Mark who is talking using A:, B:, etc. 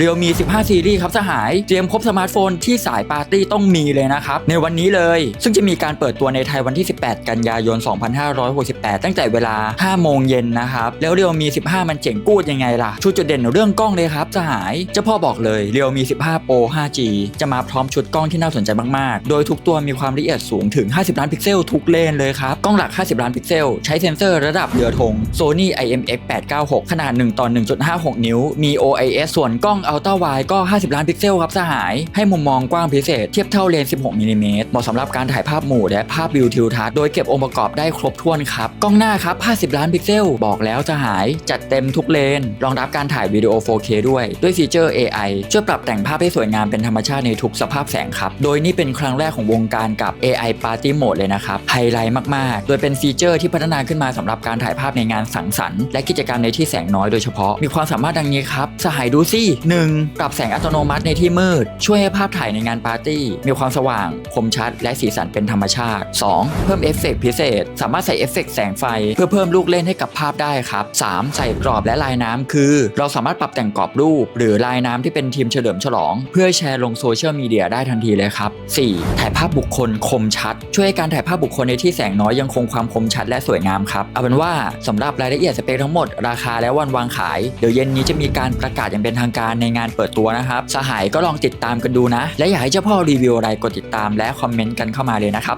A: Realme 15 ซีรีส์ครับสหาย เตรียมครบสมาร์ทโฟนที่สายปาร์ตี้ต้องมีเลยนะครับ ในวันนี้เลย ซึ่งจะมีการเปิดตัวในไทยวันที่ 18 กันยายน 2568 ตั้งแต่เวลา 5 โมงเย็นนะครับ แล้ว Realme 15 มันเจ๋งกูดยังไงล่ะชูจุดเด่นเรื่องกล้องเลยครับสหายเจ้าพ่อบอกเลย Realme 15 Pro 5G จะมาพร้อมชุดกล้องที่น่าสนใจมากๆ โดยทุกตัวมีความละเอียดสูงถึง 50 ล้านพิกเซลทุกเลนเลยครับ กล้องหลัก 50 ล้านพิกเซล ใช้เซ็นเซอร์ระดับเรือธง Sony IMX 896 ขนาด 1 ต่อ 1.56 นิ้ว มี OIS ส่วนกล้อง Ultra Wide ก็ 50 ล้านพิกเซลครับสหาย ให้มุมมองกว้างพิเศษเทียบเท่าเลนส์16มิลลิเมตรเหมาะสำหรับการถ่ายภาพหมู่และภาพวิวทิวทัศน์โดยเก็บองค์ประกอบได้ครบถ้วนครับ กล้องหน้าครับ 50 ล้านพิกเซล บอกแล้วสหาย จัดเต็มทุกเลน รองรับการถ่ายวิดีโอ 4K ด้วย ด้วยฟีเจอร์ AI ช่วยปรับแต่งภาพให้สวยงามเป็นธรรมชาติในทุกสภาพแสงครับ โดยนี่เป็นครั้งแรกของวงการกับ AI Party Mode เลยนะครับ ไฮไลท์มาก ๆ โดยเป็นฟีเจอร์ที่พัฒนาขึ้นมาสำหรับการถ่ายภาพในงานสังสรรค์และกิจกรรมในที่แสงน้อยโดยเฉพาะ มีความสามารถดังนี้ครับ สหายดูสิ 1. ปรับแสงอัตโนมัติในที่มืด ช่วยให้ภาพถ่ายในงานปาร์ตี้ มีความสว่าง คมชัด และสีสันเป็นธรรมชาติ 2. เพิ่มเอฟเฟกต์พิเศษ สามารถใส่เอฟเฟกต์แสงไฟ เพื่อเพิ่มลูกเล่นให้กับภาพได้ครับ 3. ใส่กรอบและลายน้ำคือ เราสามารถปรับแต่งกรอบรูป หรือลายน้ำที่เป็นทีมเฉลิมฉลอง เพื่อแชร์ลงโซเชียลมีเดียได้ทันทีเลยครับ 4. ถ่ายภาพบุคคลคมชัด ช่วยให้การถ่ายภาพบุคคลในที่แสงน้อยยังคงความคมชัดและสวยงามครับเอาเป็นว่าสำหรับรายละเอียดสเปคทั้งหมดราคาและวันวางขายเดี๋ยวเย็นนี้จะมีการประกาศอย่างเป็นทางการในงานเปิดตัวนะครับ สหายก็ลองติดตามกันดูนะ และอยากให้เจ้าพ่อรีวิวอะไรกดติดตามและคอมเมนต์กันเข้ามาเลยนะครับ